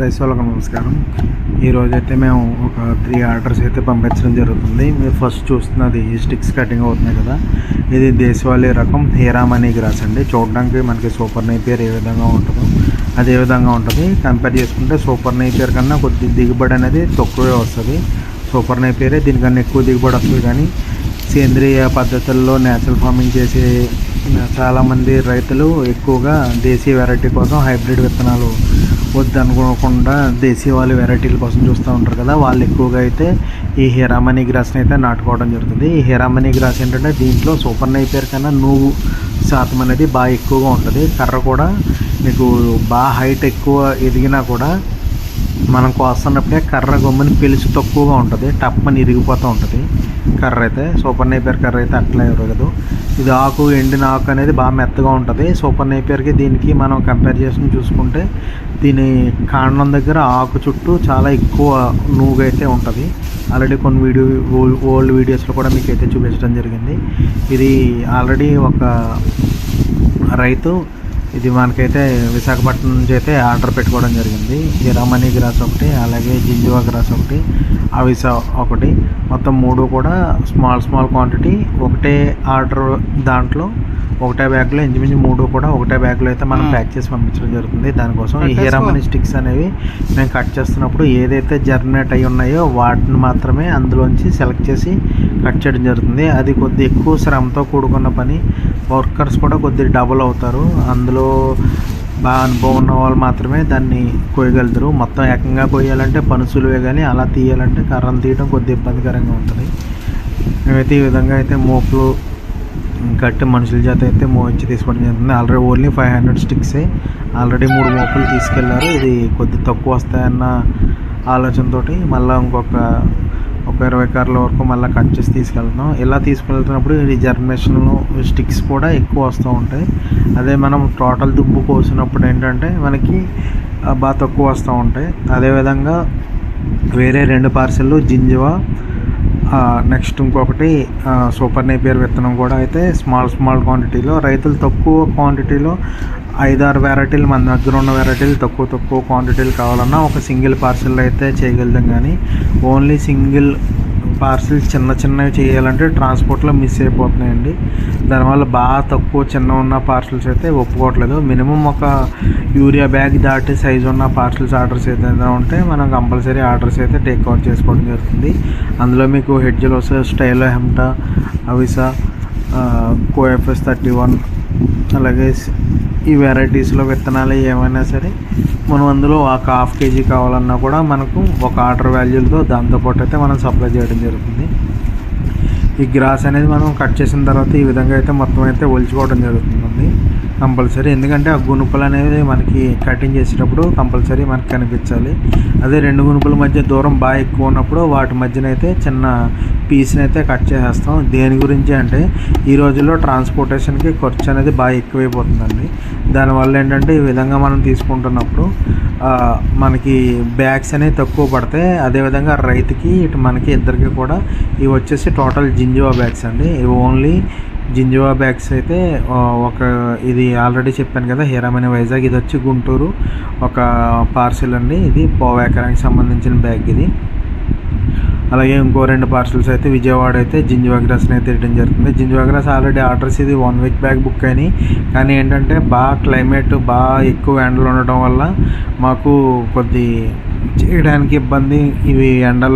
Rice వాళ్ళకి నమస్కారం. ఈరోజు అయితే మేము ఒక త్రీ ఆర్డర్స్ అయితే పంపించడం జరుగుతుంది. మీరు ఫస్ట్ చూస్తున్నది స్టిక్స్ కటింగ్ అవుతున్నాయి కదా. ఇది దేశవాళీ రకం హీరామణి గ్రాస్ అండి. చూడడానికి మనకి సూపర్ నేపియర్ ఏ విధంగా ఉంటుందో అదే విధంగా ఉంటుంది. కంపేర్ చేసుకుంటే సూపర్ నేపియర్ కన్నా కొద్ది దిగుబడి అనేది తక్కువే వస్తుంది. సూపర్ నేపియరే దీనికన్నా ఎక్కువ దిగుబడి వస్తుంది కానీ సేంద్రియ పద్ధతుల్లో నేచురల్ ఫార్మింగ్ చేసే చాలామంది రైతులు ఎక్కువగా దేశీయ వెరైటీ కోసం హైబ్రిడ్ విత్తనాలు వద్దనుకోకుండా దేశీయ వాళ్ళ వెరైటీల కోసం చూస్తూ ఉంటారు కదా వాళ్ళు ఎక్కువగా అయితే ఈ హీరామణి గ్రాస్ని అయితే నాటుకోవడం జరుగుతుంది. ఈ హీరామణి గ్రాస్ ఏంటంటే దీంట్లో సూపర్ నైపేర్ కన్నా నువ్వు శాతం అనేది బాగా ఎక్కువగా ఉంటుంది. కర్ర కూడా మీకు బాగా హైట్ ఎక్కువ ఎదిగినా కూడా మనం కోస్తున్నప్పుడే కర్ర గొమ్మని పిలిచి తక్కువగా ఉంటుంది టప్పని ఇరిగిపోతూ ఉంటుంది. కర్ర అయితే సూపర్ నైపేర్ కర్ర అయితే అట్లా ఇరగదు ఇది ఆకు ఎండిన ఆకు అనేది బాగా మెత్తగా ఉంటుంది. సూపర్ నైపేర్కి దీనికి మనం కంపేర్ చేసుకుని చూసుకుంటే దీని కాండం దగ్గర ఆకు చుట్టూ చాలా ఎక్కువ నూగు అయితే ఉంటుంది. ఆల్రెడీ కొన్ని వీడియో ఓల్డ్ వీడియోస్లో కూడా మీకు అయితే చూపించడం జరిగింది. ఇది ఆల్రెడీ ఒక రైతు ఇది మనకైతే విశాఖపట్నం నుంచి అయితే ఆర్డర్ పెట్టుకోవడం జరిగింది. హిరామణి గ్రాస్ ఒకటి అలాగే జింజువా గ్రాస్ ఒకటి అవిసా ఒకటి. మొత్తం మూడు కూడా స్మాల్ స్మాల్ క్వాంటిటీ. ఒకటే ఆర్డర్ దాంట్లో ఒకటే బ్యాగ్లో ఇంచుమించు మూడు కూడా ఒకటే బ్యాగ్లో అయితే మనం ప్యాక్ చేసి పంపించడం జరుగుతుంది. దానికోసం ఈ హీరామణి స్టిక్స్ అనేవి మేము కట్ చేస్తున్నప్పుడు ఏదైతే జర్మినేట్ అయి ఉన్నాయో వాటిని మాత్రమే అందులోంచి సెలెక్ట్ చేసి కట్ చేయడం జరుగుతుంది. అది కొద్ది ఎక్కువ శ్రమతో కూడుకున్న పని. వర్కర్స్ కూడా కొద్దిగా డబుల్ అవుతారు. అందులో బాగా అనుభవం ఉన్న వాళ్ళు మాత్రమే దాన్ని కోయగలుగుతారు మొత్తం ఏకంగా కోయాలంటే పనుసులువే కానీ అలా తీయాలంటే కర్రను తీయడం కొద్దిగా ఇబ్బందికరంగా ఉంటుంది. మేమైతే ఈ విధంగా అయితే మోపులు కట్టి మనుషుల చేత అయితే మోయించి తీసుకోవడం జరుగుతుంది. ఆల్రెడీ ఓన్లీ ఫైవ్ హండ్రెడ్ స్టిక్సే. ఆల్రెడీ మూడు మోపులు తీసుకెళ్ళారు. ఇది కొద్ది తక్కువ వస్తాయన్న ఆలోచనతోటి మళ్ళీ ఇంకొక ఒక ఇరవై కార్ల వరకు మళ్ళీ కట్ చేసి తీసుకెళ్తాం ఇలా తీసుకెళ్తున్నప్పుడు ఈ జర్మినేషన్ స్టిక్స్ కూడా ఎక్కువ వస్తూ ఉంటాయి. అదే మనం టోటల్ దుబ్బు కోసినప్పుడు ఏంటంటే మనకి బాగా తక్కువ వస్తూ ఉంటాయి. అదేవిధంగా వేరే రెండు పార్సెల్ జింజవా నెక్స్ట్ ఇంకొకటి సూపర్ నేపియర్ విత్తనం కూడా అయితే స్మాల్ స్మాల్ క్వాంటిటీలో రైతులు తక్కువ క్వాంటిటీలో ఐదారు వెరైటీలు మన దగ్గర ఉన్న వెరైటీలు తక్కువ తక్కువ క్వాంటిటీలు కావాలన్నా ఒక సింగిల్ పార్సల్ అయితే చేయగలుగుతాం. కానీ ఓన్లీ సింగిల్ పార్సిల్ చిన్న చిన్నవి చేయాలంటే ట్రాన్స్పోర్ట్లో మిస్ అయిపోతున్నాయండి. దానివల్ల బాగా తక్కువ చిన్న ఉన్న పార్సిల్స్ అయితే ఒప్పుకోవట్లేదు. మినిమం ఒక యూరియా బ్యాగ్ దాటి సైజు ఉన్న పార్సిల్స్ ఆర్డర్స్ ఏదైనా ఉంటే మనం కంపల్సరీ ఆర్డర్స్ అయితే టేక్ అవుట్ చేసుకోవడం జరుగుతుంది. అందులో మీకు హెడ్జల్ వస్తే స్టైలో హెమ్టా అవిసా కోఎఫ్ఎస్ థర్టీ వన్ అలాగే ఈ వెరైటీస్లో విత్తనాలు ఏమైనా సరే మనం అందులో ఒక హాఫ్ కేజీ కావాలన్నా కూడా మనకు ఒక ఆర్డర్ వాల్యూలతో దాంతోపాటు అయితే మనం సప్లై చేయడం జరుగుతుంది. ఈ గ్రాస్ అనేది మనం కట్ చేసిన తర్వాత ఈ విధంగా అయితే మొత్తం అయితే ఒలుచుకోవడం జరుగుతుంది. కంపల్సరీ. ఎందుకంటే ఆ గునుపులు అనేది మనకి కటింగ్ చేసేటప్పుడు కంపల్సరీ మనకి కనిపించాలి. అదే రెండు గునుపుల మధ్య దూరం బాగా ఎక్కువ ఉన్నప్పుడు వాటి మధ్యన అయితే చిన్న పీస్ని అయితే కట్ చేసేస్తాం. దేని గురించి అంటే ఈ రోజుల్లో ట్రాన్స్పోర్టేషన్కి ఖర్చు అనేది బాగా ఎక్కువైపోతుందండి. దానివల్ల ఏంటంటే ఈ విధంగా మనం తీసుకుంటున్నప్పుడు మనకి బ్యాగ్స్ అనేవి తక్కువ పడతాయి. అదేవిధంగా రైతుకి ఇటు మనకి ఇద్దరికి కూడా ఇవి వచ్చేసి టోటల్ జింజువా బ్యాగ్స్ అండి. ఇవి ఓన్లీ జింజువా బ్యాగ్స్ అయితే ఒక ఇది ఆల్రెడీ చెప్పాను కదా హీరామణి వైజాగ్ ఇది వచ్చి గుంటూరు. ఒక పార్సిల్ అండి ఇది పోవేకరానికి సంబంధించిన బ్యాగ్ ఇది. అలాగే ఇంకో రెండు పార్సల్స్ అయితే విజయవాడ అయితే జింజువాగ్రాస్ని అయితే ఇవ్వడం జరుగుతుంది. జింజువాగ్రాస్ ఆల్రెడీ ఆర్డర్స్ ఇది వన్ వీక్ బ్యాక్ బుక్ అయినాయి కానీ ఏంటంటే బాగా క్లైమేట్ బాగా ఎక్కువ ఎండలు ఉండటం వల్ల మాకు కొద్ది చేయడానికి ఇబ్బంది. ఇవి ఎండలు